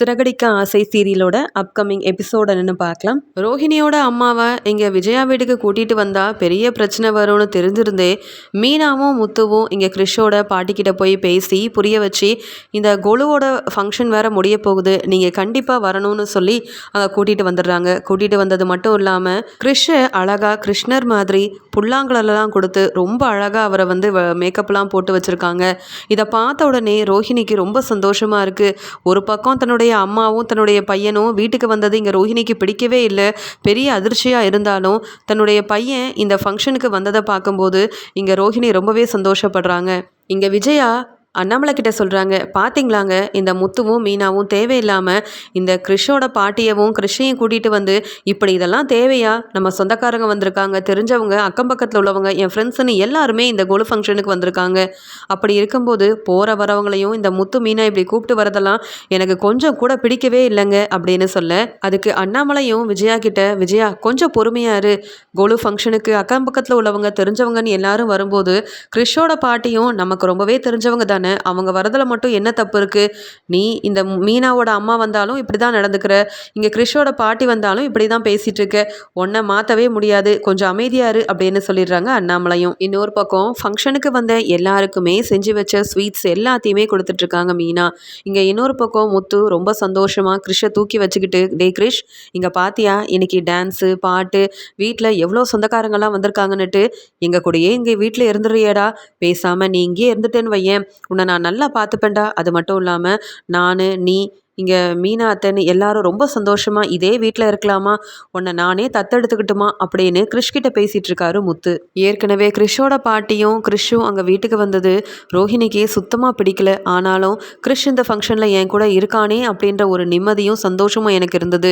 சிறகடிக்க ஆசை சீரியலோட upcoming episode என்னன்னு பார்க்கலாம். ரோஹிணியோட அம்மாவை இங்கே விஜயா வீட்டுக்கு கூட்டிகிட்டு வந்தால் பெரிய பிரச்சனை வரும்னு தெரிஞ்சிருந்தே மீனாவும் முத்துவும் இங்கே கிறிஷோட பாட்டிக்கிட்ட போய் பேசி புரிய வச்சு இந்த கொலுவோட ஃபங்க்ஷன் வேறு முடிய போகுது நீங்கள் கண்டிப்பாக வரணும்னு சொல்லி அங்கே கூட்டிகிட்டு வந்துடுறாங்க. கூட்டிகிட்டு வந்தது மட்டும் இல்லாமல் கிறிஷை அழகாக கிருஷ்ணர் மாதிரி புல்லாங்குழலாம் கொடுத்து ரொம்ப அழகாக அவரை வந்து மேக்கப்லாம் போட்டு வச்சுருக்காங்க. இதை பார்த்த உடனே ரோஹிணிக்கு ரொம்ப சந்தோஷமாக இருக்குது ஒரு பக்கம் தன்னுடைய தன்னுடைய அம்மாவும் தன்னுடைய பையனும் வீட்டுக்கு வந்தது இங்கே ரோஹிணிக்கு பிடிக்கவே இல்லை. பெரிய அதிர்ச்சியாக இருந்தாலும் தன்னுடைய பையன் இந்த ஃபங்க்ஷனுக்கு வந்ததை பார்க்கும்போது இங்கே ரோஹிணி ரொம்பவே சந்தோஷப்படுறாங்க. இங்கே விஜயா அண்ணாமலை கிட்ட சொல்கிறாங்க பார்த்தீங்களாங்க இந்த முத்துவும் மீனாவும் தேவையில்லாமல் இந்த கிறிஷோட பாட்டியவும் கிறிஷையும் கூட்டிகிட்டு வந்து இப்படி இதெல்லாம் தேவையா? நம்ம சொந்தக்காரங்க வந்திருக்காங்க தெரிஞ்சவங்க அக்கம் பக்கத்தில் உள்ளவங்க என் ஃப்ரெண்ட்ஸுன்னு எல்லாருமே இந்த கோலு ஃபங்க்ஷனுக்கு வந்திருக்காங்க. அப்படி இருக்கும்போது போகிற வரவங்களையும் இந்த முத்து மீனா இப்படி கூப்பிட்டு வரதெல்லாம் எனக்கு கொஞ்சம் கூட பிடிக்கவே இல்லைங்க அப்படின்னு சொல்ல அதுக்கு அண்ணாமலையும் விஜயா கிட்ட விஜயா கொஞ்சம் பொறுமையாரு கோலு ஃபங்க்ஷனுக்கு அக்கம் பக்கத்தில் உள்ளவங்க தெரிஞ்சவங்கன்னு எல்லாரும் வரும்போது கிறிஷோட பாட்டியும் நமக்கு ரொம்பவே தெரிஞ்சவங்க தான்? தானே? அவங்க வரதில் மட்டும் என்ன தப்பு இருக்குது நீ இந்த மீனாவோட அம்மா வந்தாலும் இப்படி தான் நடந்துக்கிற. இங்கே கிறிஷோட பாட்டி வந்தாலும் இப்படி தான் பேசிகிட்டு இருக்க உன்னை மாற்றவே முடியாது. கொஞ்சம் அமைதியாரு அப்படின்னு சொல்லிடுறாங்க அண்ணாமலையும். இன்னொரு பக்கம் ஃபங்க்ஷனுக்கு வந்த எல்லாருக்குமே செஞ்சு வச்ச ஸ்வீட்ஸ் எல்லாத்தையுமே கொடுத்துட்ருக்காங்க மீனா. இங்கே இன்னொரு பக்கம் முத்து ரொம்ப சந்தோஷமாக கிறிஷை தூக்கி வச்சுக்கிட்டு டே கிரிஷ் இங்கே பாத்தியா? இன்னைக்கு டான்ஸு பாட்டு வீட்டில் எவ்வளோ சொந்தக்காரங்கள்லாம் வந்திருக்காங்கன்னுட்டு எங்கள் கூடயே இங்கே வீட்டில் இருந்துடுறியடா. பேசாமல் நீ இங்கேயே இருந்துட்டேன்னு வையேன். உன்னை நான் நல்லா பார்த்துப்பேன்டா. அது மட்டும் இல்லாமல் நான் நீ இங்கே மீனா அத்தைன்னு எல்லாரும் ரொம்ப சந்தோஷமாக இதே வீட்டில் இருக்கலாமா? உன்னை நானே தத்தெடுத்துக்கிட்டுமா? அப்படின்னு கிறிஷ்கிட்ட பேசிகிட்டு இருக்காரு முத்து. ஏற்கனவே கிறிஷோட பாட்டியும் கிறிஷும் அங்கே வீட்டுக்கு வந்தது ரோஹிணிக்கு சுத்தமாக பிடிக்கல. ஆனாலும் கிறிஷ் இந்த ஃபங்க்ஷனில் என் கூட இருக்கானே அப்படின்ற ஒரு நிம்மதியும் சந்தோஷமும் எனக்கு இருந்தது.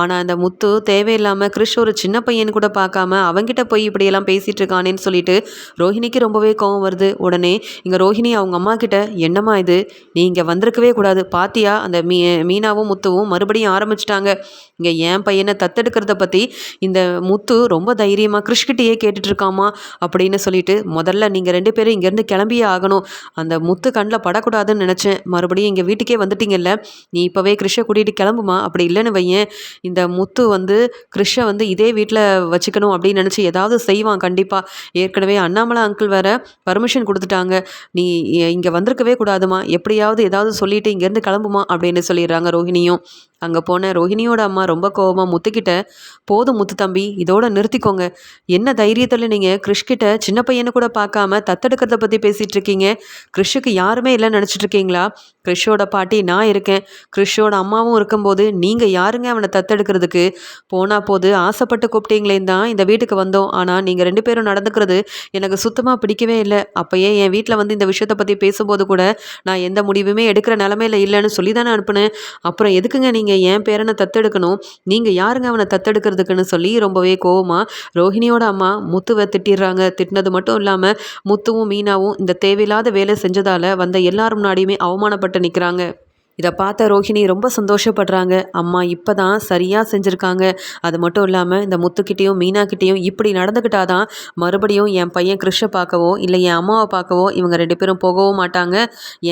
ஆனால் அந்த முத்து தேவையில்லாமல் கிறிஷ் ஒரு சின்ன பையன் கூட பார்க்காம அவங்கிட்ட போய் இப்படியெல்லாம் பேசிகிட்டு இருக்கானேன்னு சொல்லிட்டு ரோஹிணிக்கு ரொம்பவே கோவம் வருது. உடனே இங்கே ரோஹிணி அவங்க அம்மா கிட்ட என்னம்மா இது? நீ இங்கே வந்திருக்கவே கூடாது. பாத்தியா? அந்த மீ மீனாவும் முத்துவும் மறுபடியும் ஆரம்பிச்சிட்டாங்க. இங்கே என் பையனை தத்தெடுக்கிறத பற்றி இந்த முத்து ரொம்ப தைரியமாக கிருஷ்கிட்டேயே கேட்டுட்ருக்காமா அப்படின்னு சொல்லிட்டு முதல்ல நீங்கள் ரெண்டு பேரும் இங்கேருந்து கிளம்பியே ஆகணும். அந்த முத்து கண்ணில் படக்கூடாதுன்னு நினச்சேன். மறுபடியும் இங்கே வீட்டுக்கே வந்துட்டீங்கல்ல. நீ இப்போவே கிருஷ்ணை கூட்டிகிட்டு கிளம்புமா? அப்படி இல்லைன்னு வையேன். இந்த முத்து வந்து கிருஷ்ணை வந்து இதே வீட்டில் வச்சுக்கணும் அப்படின்னு நினச்சி ஏதாவது செய்வான் கண்டிப்பாக ஏற்கனவே அண்ணாமலை அங்கிள் வேற பர்மிஷன் கொடுத்துட்டாங்க. நீ இங்கே வந்திருக்கவே கூடாதுமா. எப்படியாவது ஏதாவது சொல்லிட்டு இங்கேருந்து கிளம்புமா? அப்படின்னு சொல்லி சொல்லிடுறாங்க ரோஹிணியும் அங்கே போன ரோஹிணியோட அம்மா ரொம்ப கோபமாக முத்துக்கிட்ட போதும் முத்து தம்பி இதோட நிறுத்திக்கோங்க. என்ன தைரியத்தில் நீங்கள் கிறிஷ்கிட்ட சின்ன பையனை கூட பார்க்காம தத்தெடுக்கிறத பற்றி பேசிகிட்டு இருக்கீங்க? கிறிஷுக்கு யாருமே இல்லைன்னு நினச்சிட்டு இருக்கீங்களா? கிறிஷோட பாட்டி நான் இருக்கேன். கிறிஷோட அம்மாவும் இருக்கும்போது நீங்கள் யாருங்க அவனை தத்தெடுக்கிறதுக்கு? போனால் போது ஆசைப்பட்டு கூப்பிட்டீங்களேன்னு தான் இந்த வீட்டுக்கு வந்தோம். ஆனால் நீங்கள் ரெண்டு பேரும் நடந்துக்கிறது எனக்கு சுத்தமாக பிடிக்கவே இல்லை. அப்போயே என் வீட்டில் வந்து இந்த விஷயத்தை பற்றி பேசும்போது கூட நான் எந்த முடிவுமே எடுக்கிற நிலமையில இல்லைன்னு சொல்லி தானே அனுப்புனேன். அப்புறம் எதுக்குங்க நீங்கள் நீங்கள் என் பேரனை தத்தெடுக்கணும்? நீங்கள் யாருங்க அவனை தத்தெடுக்கிறதுக்குன்னு சொல்லி ரொம்பவே கோவமாக ரோஹிணியோட அம்மா முத்துவை திட்டிடுறாங்க. திட்டினது மட்டும் இல்லாமல் முத்துவும் மீனாவும் இந்த தேவையில்லாத வேலை செஞ்சதால் வந்த எல்லார் முன்னாடியுமே அவமானப்பட்டு நிற்கிறாங்க இதை பார்த்த ரோஹிணி ரொம்ப சந்தோஷப்படுறாங்க. அம்மா இப்போ தான் சரியாக செஞ்சுருக்காங்க. அது மட்டும் இல்லாமல் இந்த முத்துக்கிட்டேயும் மீனாக்கிட்டேயும் இப்படி நடந்துக்கிட்டாதான் மறுபடியும் என் பையன் கிருஷ்ண பார்க்கவோ இல்லை என் அம்மாவை பார்க்கவோ இவங்க ரெண்டு பேரும் போகவும் மாட்டாங்க.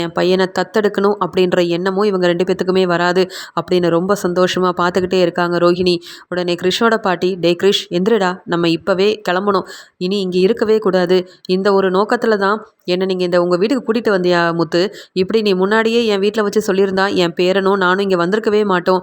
என் பையனை தத்தெடுக்கணும் அப்படின்ற எண்ணமும் இவங்க ரெண்டு பேத்துக்குமே வராது அப்படின்னு ரொம்ப சந்தோஷமாக பார்த்துக்கிட்டே இருக்காங்க ரோஹிணி. உடனே கிருஷ்ணோட பாட்டி டே கிருஷ் எந்திரடா. நம்ம இப்போவே கிளம்பணும். இனி இங்கே இருக்கவே கூடாது. இந்த ஒரு நோக்கத்தில் தான் என்னை நீங்கள் இந்த உங்கள் வீட்டுக்கு கூட்டிகிட்டு வந்தியா முத்து? இப்படி நீ முன்னாடியே என் வீட்டில் வச்சு சொல்லியிருந்தா என் பேரனும் நானும் இங்கே வந்திருக்கவே மாட்டோம்.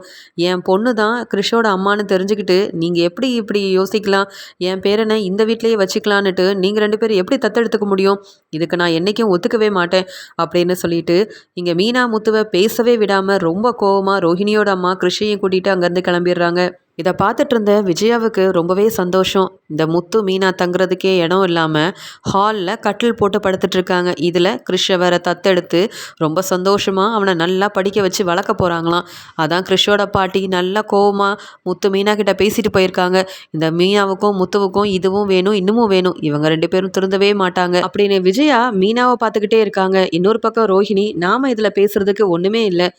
என் பொண்ணு தான் கிறிஷோட அம்மானு தெரிஞ்சுக்கிட்டு நீங்கள் எப்படி இப்படி யோசிக்கலாம்? என் பேரனை இந்த வீட்லேயே வச்சுக்கலான்னுட்டு நீங்கள் ரெண்டு பேரும் எப்படி தத்தெடுத்துக்க முடியும்? இதுக்கு நான் என்றைக்கும் ஒத்துக்கவே மாட்டேன் அப்படின்னு சொல்லிட்டு இங்கே மீனா முத்துவை பேசவே விடாமல் ரொம்ப கோவமாக ரோஹிணியோட அம்மா கிருஷியையும் கூட்டிகிட்டு அங்கேருந்து கிளம்பிடுறாங்க. இதை பார்த்துட்டு இருந்த விஜயாவுக்கு ரொம்பவே சந்தோஷம். இந்த முத்து மீனா தங்குறதுக்கே இடம் இல்லாமல் ஹாலில் கட்டில் போட்டு படுத்துட்ருக்காங்க இதில் கிறிஷை வேற தத்தெடுத்து ரொம்ப சந்தோஷமாக அவனை நல்லா படிக்க வச்சு வளர்க்க போகிறாங்களாம் அதான் கிறிஷோட பாட்டி நல்லா கோவமாக முத்து மீனா கிட்ட பேசிட்டு போயிருக்காங்க. இந்த மீனாவுக்கும் முத்துவுக்கும் இதுவும் வேணும் இன்னமும் வேணும். இவங்க ரெண்டு பேரும் திருந்தவே மாட்டாங்க. அப்படின்னு விஜயா மீனாவை பார்த்துக்கிட்டே இருக்காங்க. இன்னொரு பக்கம் ரோஹிணி நாம் இதில் பேசுறதுக்கு ஒன்றுமே இல்லை.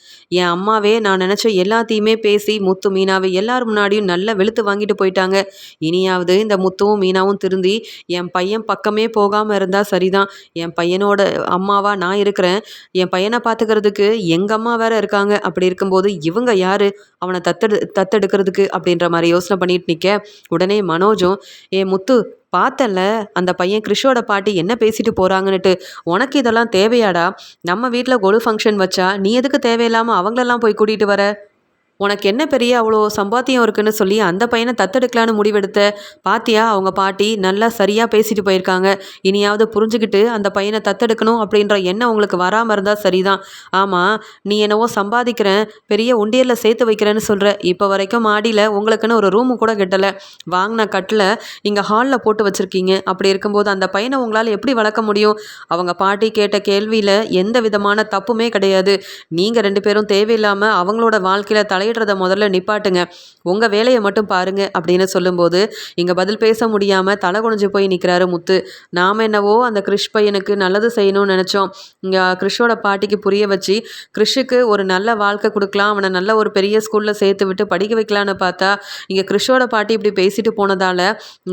என் அம்மாவே நான் நினச்ச எல்லாத்தையுமே பேசி முத்து மீனாவை எல்லாரும் முன்னாடியும் நல்லா வெளுத்து வாங்கிட்டு போயிட்டாங்க. இனியாவது இந்த முத்துவும் மீனாவும் திருந்தி என் பையன் பக்கமே போகாமல் இருந்தால் சரிதான். என் பையனோட அம்மாவா நான் இருக்கிறேன். என் பையனை பார்த்துக்கிறதுக்கு எங்கள் அம்மா வேற இருக்காங்க. அப்படி இருக்கும்போது இவங்க யார்? அவனை தத்தெடு தத்தெடுக்கிறதுக்கு அப்படின்ற மாதிரி யோசனை பண்ணிட்டு நிற்க உடனே மனோஜும் ஏ முத்து பார்த்தல அந்த பையன் கிறிஷோட பாட்டி என்ன பேசிட்டு போகிறாங்கன்னுட்டு உனக்கு இதெல்லாம் தேவையாடா? நம்ம வீட்டில் கொலு ஃபங்க்ஷன் வச்சா நீ எதுக்கு தேவையில்லாமல் அவங்களெல்லாம் போய் கூட்டிகிட்டு வர? உனக்கு என்ன பெரிய அவ்வளோ சம்பாத்தியம் இருக்குன்னு சொல்லி அந்த பையனை தத்தெடுக்கலான்னு முடிவெடுத்த பாத்தியா அவங்க பாட்டி நல்லா சரியாக பேசிட்டு போயிருக்காங்க. இனியாவது புரிஞ்சுக்கிட்டு அந்த பையனை தத்தெடுக்கணும் அப்படின்ற எண்ணம் உங்களுக்கு வராமல் இருந்தால் சரிதான். ஆமாம் நீ என்னவோ சம்பாதிக்கிறேன் பெரிய உண்டியலில் சேர்த்து வைக்கிறேன்னு சொல்கிற இப்போ வரைக்கும் மாடியில் உங்களுக்குன்னு ஒரு ரூமு கூட கட்டலை. வாங்கின கட்டில் இங்கே ஹாலில் போட்டு வச்சுருக்கீங்க. அப்படி இருக்கும்போது அந்த பையனை உங்களால் எப்படி வளர்க்க முடியும்? அவங்க பாட்டி கேட்ட கேள்வியில் எந்த விதமான தப்புமே கிடையாது. நீங்கள் ரெண்டு பேரும் தேவையில்லாமல் அவங்களோட வாழ்க்கையில் தலை தலையிடுறத முதல்ல நிப்பாட்டுங்க. உங்கள் வேலையை மட்டும் பாருங்க அப்படின்னு சொல்லும்போது இங்கே பதில் பேச முடியாமல் தலை குனிஞ்சு போய் நிற்கிறாரு முத்து. நாம் என்னவோ அந்த கிறிஷ் பையனுக்கு நல்லது செய்யணும்னு நினச்சோம். இங்கே கிறிஷோட பாட்டிக்கு புரிய வச்சு கிறிஷுக்கு ஒரு நல்ல வாழ்க்கை கொடுக்கலாம் அவனை நல்ல ஒரு பெரிய ஸ்கூலில் சேர்த்து விட்டு படிக்க வைக்கலான்னு பார்த்தா இங்கே கிறிஷோட பாட்டி இப்படி பேசிட்டு போனதால்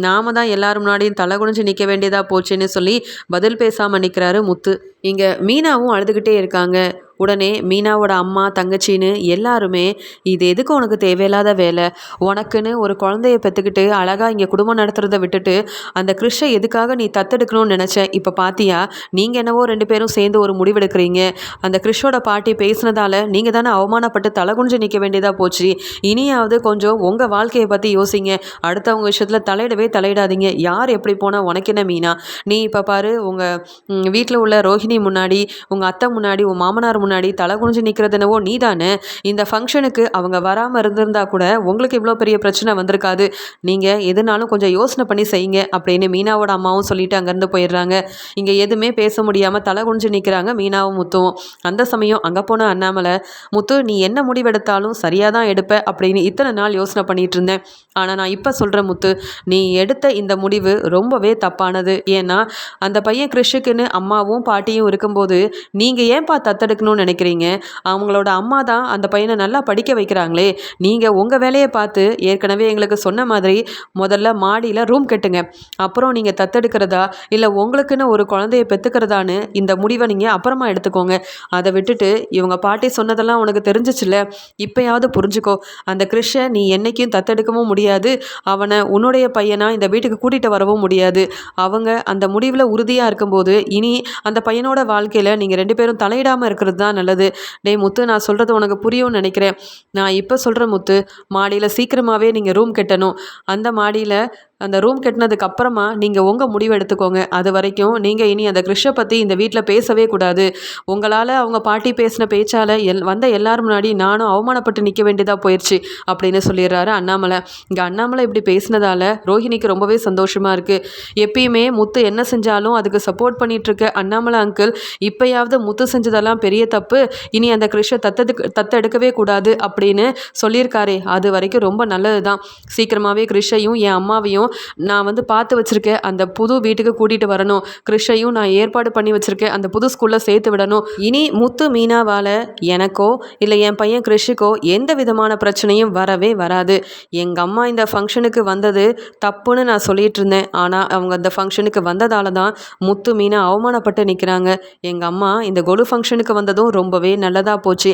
நாம தான் எல்லாரும் முன்னாடியும் தலை குனிஞ்சு நிற்க வேண்டியதாக போச்சுன்னு சொல்லி பதில் பேசாமல் நிற்கிறாரு முத்து. இங்கே மீனாவும் அழுதுகிட்டே இருக்காங்க. உடனே மீனாவோட அம்மா தங்கச்சின்னு எல்லாருமே இது எதுக்கு உனக்கு தேவையில்லாத வேலை? உனக்குன்னு ஒரு குழந்தைய பெற்றுக்கிட்டு அழகாக இங்கே குடும்பம் நடத்துகிறத விட்டுட்டு அந்த கிறிஷை எதுக்காக நீ தத்தெடுக்கணும்னு நினச்சேன் இப்போ பார்த்தியா நீங்கள் என்னவோ ரெண்டு பேரும் சேர்ந்து ஒரு முடிவெடுக்கிறீங்க. அந்த கிறிஷோட பாட்டி பேசினதால நீங்கள் தானே அவமானப்பட்டு தலை குனிஞ்சு நிற்க வேண்டியதாக போச்சு. இனியாவது கொஞ்சம் உங்கள் வாழ்க்கையை பற்றி யோசிங்க. அடுத்தவங்க விஷயத்தில் தலையிடவே தலையிடாதீங்க. யார் எப்படி போனால் உனக்கு என்ன மீனா? நீ இப்போ பாரு உங்கள் வீட்டில் உள்ள ரோஹிணி முன்னாடி உங்கள் அத்தை முன்னாடி உன் மாமனார் முன்னாடி முன்னாடி தலை குனிஞ்சு நிற்கிறதுனவோ நீ தானே இந்த ஃபங்க்ஷனுக்கு அவங்க வராமல் இருந்திருந்தா கூட உங்களுக்கு இவ்வளோ பெரிய பிரச்சனை வந்திருக்காது. நீங்கள் எதுனாலும் கொஞ்சம் யோசனை பண்ணி செய்யுங்க அப்படின்னு மீனாவோட அம்மாவும் சொல்லிட்டு அங்கேருந்து போயிடுறாங்க. இங்கே எதுவுமே பேச முடியாமல் தலை குனிஞ்சு நிற்கிறாங்க மீனாவும் முத்துவும். அந்த சமயம் அங்கே போன அண்ணாமலை முத்து நீ என்ன முடிவெடுத்தாலும் சரியாக தான் எடுப்ப அப்படின்னு இத்தனை நாள் யோசனை பண்ணிகிட்டு இருந்தேன். ஆனால் நான் இப்போ சொல்கிற முத்து நீ எடுத்த இந்த முடிவு ரொம்பவே தப்பானது. ஏன்னா அந்த பையன் கிறிஷுக்குன்னு அம்மாவும் பாட்டியும் இருக்கும்போது நீங்கள் ஏன்பா இருக்கணும்னு நினைக்கிறீங்க? அவங்களோட அம்மா தான் அந்த பையனை நல்லா படிக்க வைக்கிறாங்களே. நீங்கள் உங்கள் வேலையை பார்த்து ஏற்கனவே எங்களுக்கு சொன்ன மாதிரி முதல்ல மாடியில் ரூம் கட்டுங்க. அப்புறம் நீங்கள் தத்தெடுக்கிறதா? இல்லை உங்களுக்குன்னு ஒரு குழந்தைய பெற்றுக்கிறதான்னு இந்த முடிவை நீங்கள் அப்புறமா எடுத்துக்கோங்க. அதை விட்டுட்டு இவங்க பாட்டி சொன்னதெல்லாம் உனக்கு தெரிஞ்சிச்சுல்ல? இப்போயாவது புரிஞ்சுக்கோ. அந்த கிருஷ்ண நீ என்றைக்கும் தத்தெடுக்கவும் முடியாது. அவனை உன்னுடைய பையனாக இந்த வீட்டுக்கு கூட்டிகிட்டு வரவும் முடியாது. அவங்க அந்த முடிவில் உறுதியாக இருக்கும்போது இனி அந்த பையனோட வாழ்க்கையில் நீங்கள் ரெண்டு பேரும் தலையிடாமல் இருக்கிறது தான் நல்லது. டேய் முத்து நான் சொல்கிறது உனக்கு புரியும்னு நினைக்கிறேன். நான் இப்போ சொல்கிற முத்து மாடியில் சீக்கிரமாகவே நீங்கள் ரூம் கட்டணும். அந்த மாடியில் அந்த ரூம் கட்டினதுக்கு அப்புறமா நீங்கள் உங்கள் முடிவு எடுத்துக்கோங்க. அது வரைக்கும் நீங்கள் இனி அந்த கிறிஷை பற்றி இந்த வீட்டில் பேசவே கூடாது. உங்களால் அவங்க பாட்டி பேசின பேச்சால் எல் வந்த எல்லாரும் முன்னாடி நானும் அவமானப்பட்டு நிற்க வேண்டியதாக போயிடுச்சு அப்படின்னு சொல்லிடுறாரு அண்ணாமலை. இங்கே அண்ணாமலை இப்படி பேசினதால ரோஹிணிக்கு ரொம்பவே சந்தோஷமாக இருக்குது எப்பயுமே முத்து என்ன செஞ்சாலும் அதுக்கு சப்போர்ட் பண்ணிகிட்ருக்க அண்ணாமலை அங்கிள் இப்போயாவது முத்து செஞ்சதெல்லாம் பெரிய தப்பு. இனி அந்த கிறிஷை தத்ததுக்கு தத்தெடுக்கவே கூடாது அப்படின்னு சொல்லியிருக்காரே. அது வரைக்கும் ரொம்ப நல்லது தான் சீக்கிரமாகவே கிறிஷையும் என் அம்மாவையும் நான் வந்து பார்த்து வச்சுருக்கேன். அந்த புது வீட்டுக்கு கூட்டிகிட்டு வரணும். கிருஷையும் நான் ஏற்பாடு பண்ணி வச்சுருக்கேன். அந்த புது ஸ்கூலில் சேர்த்து விடணும். இனி முத்து மீனாவால் எனக்கோ இல்லை என் பையன் கிருஷிக்கோ எந்த விதமான பிரச்சனையும் வரவே வராது. எங்கள் அம்மா இந்த ஃபங்க்ஷனுக்கு வந்தது தப்புன்னு நான் சொல்லிட்டு இருந்தேன். ஆனால் அவங்க அந்த ஃபங்க்ஷனுக்கு வந்ததால தான் முத்து மீனா அவமானப்பட்டு நிற்கிறாங்க எங்கள் அம்மா இந்த கொலு ஃபங்க்ஷனுக்கு வந்ததும் ரொம்பவே நல்லதாக போச்சு.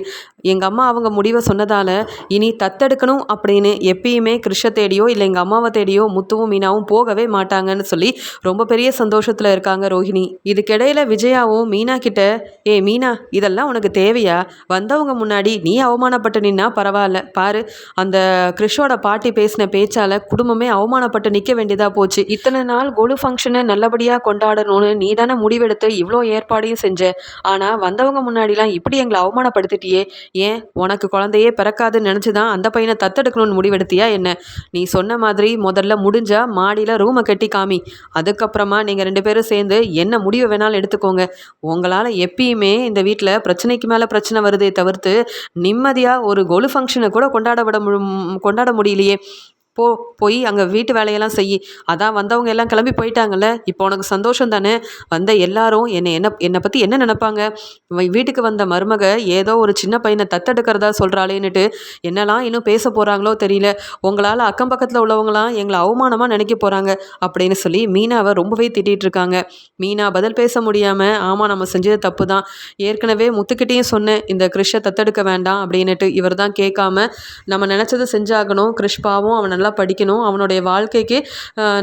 எங்கள் அம்மா அவங்க முடிவை சொன்னதால் இனி தத்தெடுக்கணும் அப்படின்னு எப்பயுமே கிருஷ தேடியோ இல்லை எங்கள் அம்மாவை தேடியோ முத்துவும் மீனாவும் மீனாவும் போகவே மாட்டாங்கன்னு சொல்லி ரொம்ப பெரிய சந்தோஷத்தில் இருக்காங்க ரோஹிணி. இதுக்கிடையில் விஜயாவும் மீனா கிட்ட ஏ மீனா இதெல்லாம் உனக்கு தேவையா? வந்தவங்க முன்னாடி நீ அவமானப்பட்டு நின்னா பரவாயில்ல. பாரு அந்த கிறிஷோட பாட்டி பேசின பேச்சால் குடும்பமே அவமானப்பட்டு நிற்க வேண்டியதாக போச்சு. இத்தனை நாள் கொலு ஃபங்க்ஷனை நல்லபடியாக கொண்டாடணும்னு நீ தானே முடிவெடுத்து இவ்வளோ ஏற்பாடையும் செஞ்ச. ஆனால் வந்தவங்க முன்னாடிலாம் இப்படி எங்களை அவமானப்படுத்திட்டியே. ஏன்? உனக்கு குழந்தையே பிறக்காதுன்னு நினச்சி தான் அந்த பையனை தத்தெடுக்கணும்னு முடிவெடுத்தியா என்ன? நீ சொன்ன மாதிரி முதல்ல முடிஞ்ச முடிஞ்சா மாடியில் ரூமை கட்டி காமி. அதுக்கப்புறமா நீங்கள் ரெண்டு பேரும் சேர்ந்து என்ன முடிவு வேணாலும் எடுத்துக்கோங்க. உங்களால் எப்பயுமே இந்த வீட்டில் பிரச்சனைக்கு மேலே பிரச்சனை வருதே தவிர்த்து நிம்மதியாக ஒரு கொலு ஃபங்க்ஷனை கூட கொண்டாட விட கொண்டாட முடியலையே. போ போய் அங்கே வீட்டு வேலையெல்லாம் செய் அதான் வந்தவங்க எல்லாம் கிளம்பி போயிட்டாங்கல்ல? இப்போ உனக்கு சந்தோஷம் தானே? வந்த எல்லாரும் என்னை என்ன என்னை பற்றி என்ன நினைப்பாங்க? வீட்டுக்கு வந்த மருமக ஏதோ ஒரு சின்ன பையனை தத்தெடுக்கிறதா சொல்கிறாளேன்னுட்டு என்னெல்லாம் இன்னும் பேச போகிறாங்களோ தெரியல. உங்களால் அக்கம் பக்கத்தில் உள்ளவங்களாம் எங்களை அவமானமாக நினைக்க போகிறாங்க அப்படின்னு சொல்லி மீனாவை ரொம்பவே திட்டிகிட்டு இருக்காங்க. மீனா பதில் பேச முடியாமல் ஆமாம் நம்ம செஞ்சது தப்பு தான் ஏற்கனவே முத்துக்கிட்டேயும் சொன்னேன் இந்த கிறிஷை தத்தெடுக்க வேண்டாம் அப்படின்னுட்டு இவர் தான் கேட்காம நம்ம நினச்சதை செஞ்சாகணும். கிறிஷ்பாவும் அவன் நல்லா படிக்கணும். அவனுடைய வாழ்க்கைக்கு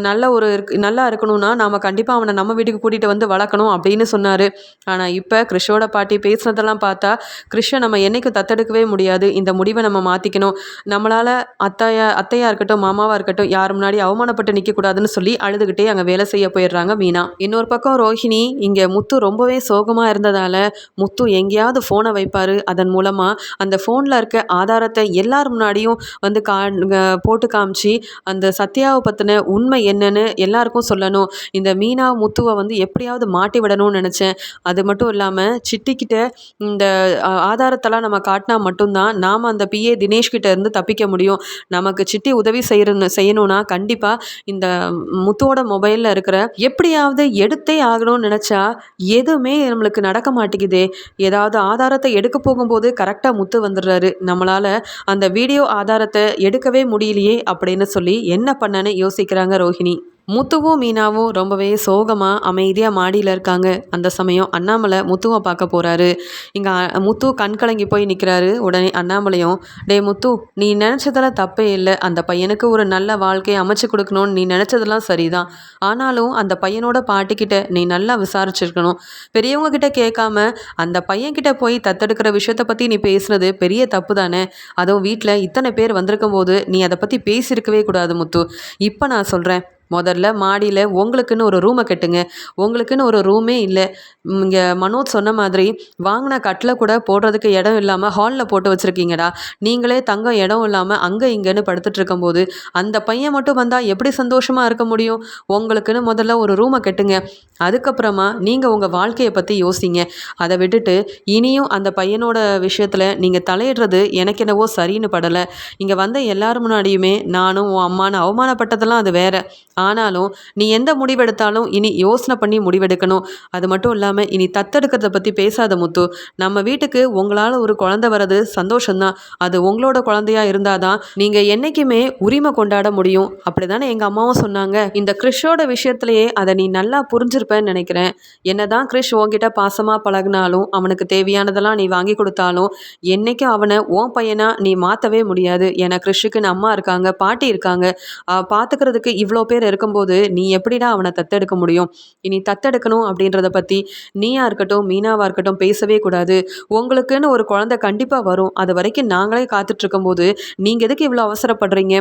நல்ல ஒரு நல்லா இருக்கணும்னா நாம் கண்டிப்பாக அவனை நம்ம வீட்டுக்கு கூட்டிகிட்டு வந்து வளர்க்கணும் அப்படின்னு சொன்னார். ஆனால் இப்போ கிறிஷோட பாட்டி பேசுனதெல்லாம் பார்த்தா கிறிஷை நம்ம என்றைக்கும் தத்தெடுக்கவே முடியாது. இந்த முடிவை நம்ம மாற்றிக்கணும் நம்மளால் அத்தையா அத்தையாக இருக்கட்டும் மாமாவாக இருக்கட்டும் யார் முன்னாடி அவமானப்பட்டு நிற்கக்கூடாதுன்னு சொல்லி அழுதுகிட்டே அங்கே வேலை செய்ய போயிடுறாங்க மீனா இன்னொரு பக்கம் ரோஹிணி இங்கே முத்து ரொம்பவே சோகமாக இருந்ததால் முத்து எங்கேயாவது ஃபோனை வைப்பார். அதன் மூலமாக அந்த ஃபோனில் இருக்க ஆதாரத்தை எல்லார் முன்னாடியும் வந்து கா போட்டு காமிச்சு அந்த சத்யாவை பற்றின உண்மை என்னன்னு எல்லாருக்கும் சொல்லணும். இந்த மீனா முத்துவை வந்து எப்படியாவது மாட்டி விடணும்னு நினச்சேன். அது மட்டும் இல்லாமல் சிட்டிக்கிட்ட இந்த ஆதாரத்தெல்லாம் நம்ம காட்டினா மட்டும்தான் நாம் அந்த பிஏ தினேஷ்கிட்ட இருந்து தப்பிக்க முடியும். நமக்கு சிட்டி உதவி செய்யணும் செய்யணும்னா கண்டிப்பாக இந்த முத்துவோட மொபைலில் இருக்கிற எப்படியாவது எடுத்தே ஆகணும்னு நினச்சா எதுவுமே நம்மளுக்கு நடக்க மாட்டேங்குதே. ஏதாவது ஆதாரத்தை எடுக்க போகும்போது கரெக்டாக முத்து வந்துடுறாரு. நம்மளால் அந்த வீடியோ ஆதாரத்தை எடுக்கவே முடியலையே. அப்படின்னு சொல்லி என்ன பண்ணன்னு யோசிக்கிறாங்க ரோஹிணி. முத்துவும் மீனாவும் ரொம்பவே சோகமாக அமைதியாக மாடியில் இருக்காங்க. அந்த சமயம் அண்ணாமலை முத்துவை பார்க்க போகிறாரு இங்கே முத்து கண் கலங்கி போய் நிற்கிறாரு உடனே அண்ணாமலையும் டே முத்து நீ நினச்சதெல்லாம் தப்பே இல்லை. அந்த பையனுக்கு ஒரு நல்ல வாழ்க்கையை அமைச்சு கொடுக்கணும்னு நீ நினச்சதெல்லாம் சரிதான். ஆனாலும் அந்த பையனோட பாட்டிக்கிட்ட நீ நல்லா விசாரிச்சிருக்கணும். பெரியவங்க கிட்ட கேட்காம அந்த பையன்கிட்ட போய் தத்தெடுக்கிற விஷயத்தை பற்றி நீ பேசுனது பெரிய தப்பு தானே. அதுவும் வீட்டில் இத்தனை பேர் வந்திருக்கும் போது நீ அதை பற்றி பேசியிருக்கவே கூடாது முத்து. இப்போ நான் சொல்கிறேன் முதல்ல மாடியில் உங்களுக்குன்னு ஒரு ரூமை கட்டுங்க. உங்களுக்குன்னு ஒரு ரூமே இல்லை. இங்கே மனோஜ் சொன்ன மாதிரி வாங்கின கட்டில் கூட போடுறதுக்கு இடம் இல்லாமல் ஹாலில் போட்டு வச்சுருக்கீங்கடா. நீங்களே தங்க இடம் இல்லாமல் அங்கே இங்கேன்னு படுத்துட்டு இருக்கும்போது அந்த பையன் மட்டும் வந்தால் எப்படி சந்தோஷமாக இருக்க முடியும்? உங்களுக்குன்னு முதல்ல ஒரு ரூமை கட்டுங்க. அதுக்கப்புறமா நீங்கள் உங்கள் வாழ்க்கையை பற்றி யோசிங்க. அதை விட்டுட்டு இனியும் அந்த பையனோட விஷயத்தில் நீங்கள் தலையிடுறது எனக்கு என்னவோ சரின்னு படலை. இங்கே வந்த எல்லார் முன்னாடியுமே நானும் உன் அம்மானு அவமானப்பட்டதெல்லாம் அது வேற. ஆனாலும் நீ எந்த முடிவெடுத்தாலும் இனி யோசனை பண்ணி முடிவெடுக்கணும். அது மட்டும் இல்லாமல் இனி தத்தெடுக்கிறத பற்றி பேசாத முத்து. நம்ம வீட்டுக்கு உங்களால் ஒரு குழந்தை வர்றது சந்தோஷம்தான். அது உங்களோட குழந்தையா இருந்தால் தான் நீங்கள் என்றைக்குமே உரிமை கொண்டாட முடியும். அப்படி தானே எங்கள் அம்மாவும் சொன்னாங்க. இந்த கிறிஷோட விஷயத்துலையே அதை நீ நல்லா புரிஞ்சிருப்பேன்னு நினைக்கிறேன். என்ன தான் கிறிஷ் உங்ககிட்ட பாசமாக பழகினாலும் அவனுக்கு தேவையானதெல்லாம் நீ வாங்கி கொடுத்தாலும் என்றைக்கும் அவனை உன் பையனாக நீ மாற்றவே முடியாது. ஏன்னா கிறிஷுக்குன்னு அம்மா இருக்காங்க பாட்டி இருக்காங்க. பார்த்துக்கிறதுக்கு இவ்வளோ பேர் பேர் இருக்கும்போது நீ எப்படிடா அவனை தத்தெடுக்க முடியும்? இனி தத்தெடுக்கணும் அப்படின்றத பற்றி நீயா இருக்கட்டும் மீனாவாக இருக்கட்டும் பேசவே கூடாது. உங்களுக்குன்னு ஒரு குழந்தை கண்டிப்பாக வரும். அது வரைக்கும் நாங்களே காத்துட்ருக்கும்போது நீங்கள் எதுக்கு இவ்வளோ அவசரப்படுறீங்க?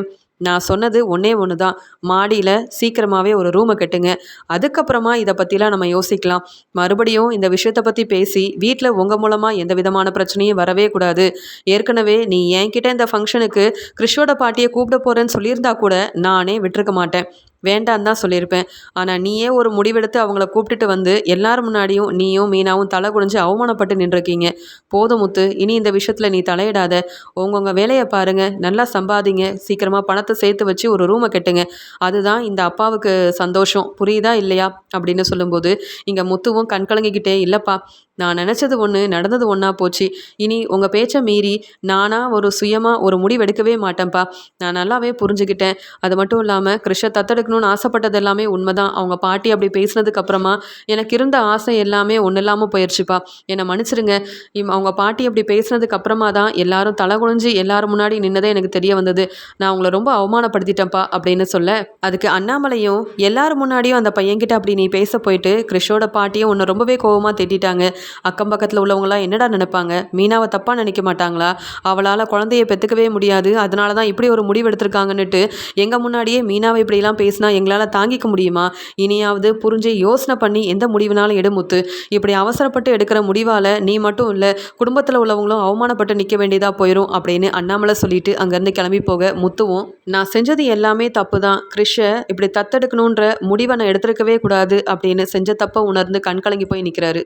நான் சொன்னது ஒன்றே ஒன்று தான் மாடியில் சீக்கிரமாகவே ஒரு ரூமை கட்டுங்க. அதுக்கப்புறமா இதை பற்றிலாம் நம்ம யோசிக்கலாம். மறுபடியும் இந்த விஷயத்தை பற்றி பேசி வீட்டில் உங்கள் மூலமாக எந்த விதமான பிரச்சனையும் வரவே கூடாது. ஏற்கனவே நீ என்கிட்ட இந்த ஃபங்க்ஷனுக்கு கிறிஷோட பாட்டியை கூப்பிட போகிறேன்னு சொல்லியிருந்தா கூட நானே விட்டுருக்க மாட்டேன். வேண்டான்னு தான் சொல்லியிருப்பேன். ஆனால் நீயே ஒரு முடிவெடுத்து அவங்கள கூப்பிட்டுட்டு வந்து எல்லார் முன்னாடியும் நீயும் மீனாவும் தலை குடிஞ்சு அவமானப்பட்டு நின்றுருக்கீங்க. போதும் முத்து இனி இந்த விஷயத்தில் நீ தலையிடாத. உங்கவுங்க வேலையை பாருங்கள் நல்லா சம்பாதிங்க. சீக்கிரமாக பணத்தை சேர்த்து வச்சு ஒரு ரூமை கட்டுங்க. அதுதான் இந்த அப்பாவுக்கு சந்தோஷம். புரியுதா இல்லையா? அப்படின்னு சொல்லும்போது இங்கே முத்துவும் கண் கலங்கிக்கிட்டே இல்லைப்பா நான் நினச்சது ஒன்று நடந்தது ஒன்றா போச்சு. இனி உங்கள் பேச்சை மீறி நானாக ஒரு சுயமாக ஒரு முடிவெடுக்கவே மாட்டேன்ப்பா. நான் நல்லாவே புரிஞ்சுக்கிட்டேன். அது மட்டும் இல்லாமல் கிருஷ்ண தத்தெடுக்கணும்னு ஆசைப்பட்டது எல்லாமே உண்மை தான் அவங்க பாட்டி அப்படி பேசினதுக்கு அப்புறமா எனக்கு இருந்த ஆசை எல்லாமே ஒன்றும் இல்லாமல் போயிடுச்சுப்பா என்னை மன்னிச்சிருங்க. இம் அவங்க பாட்டி அப்படி பேசினதுக்கு அப்புறமா தான் எல்லாரும் தலை குனிஞ்சு எல்லாரும் முன்னாடி நின்னதே எனக்கு தெரிய வந்தது. நான் அவங்கள ரொம்ப அவமானப்படுத்திட்டேன்ப்பா அப்படின்னு சொல்ல அதுக்கு அண்ணாமலையும் எல்லாரும் முன்னாடியும் அந்த பையன்கிட்ட அப்படி நீ பேச போயிட்டு கிறிஷோட பாட்டியும் உன்னை ரொம்பவே கோபமாக திட்டாங்க அக்கம் பக்கத்தில் உள்ளவங்களாம் என்னடா நினைப்பாங்க? மீனாவை தப்பாக நினைக்க மாட்டாங்களா? அவளால் குழந்தைய பெற்றுக்கவே முடியாது. அதனால தான் இப்படி ஒரு முடிவு எடுத்திருக்காங்கன்னுட்டு எங்கள் முன்னாடியே மீனாவை இப்படிலாம் பேசின எங்களால் தாங்கிக்க முடியுமா? இனியாவது புரிஞ்சு யோசனை பண்ணி எந்த முடிவுனாலும் எடுமுத்து இப்படி அவசரப்பட்டு எடுக்கிற முடிவால் நீ மட்டும் இல்லை குடும்பத்தில் உள்ளவங்களும் அவமானப்பட்டு நிற்க வேண்டியதாக போயிடும் அப்படின்னு அண்ணாமலை சொல்லிட்டு அங்கேருந்து கிளம்பி போக முத்துவும் நான் செஞ்சது எல்லாமே தப்பு தான் கிறிஷை இப்படி தத்தெடுக்கணுன்ற முடிவை நான் எடுத்திருக்கவே கூடாது அப்படின்னு செஞ்ச தப்பை உணர்ந்து கண்கலங்கி போய் நிற்கிறாரு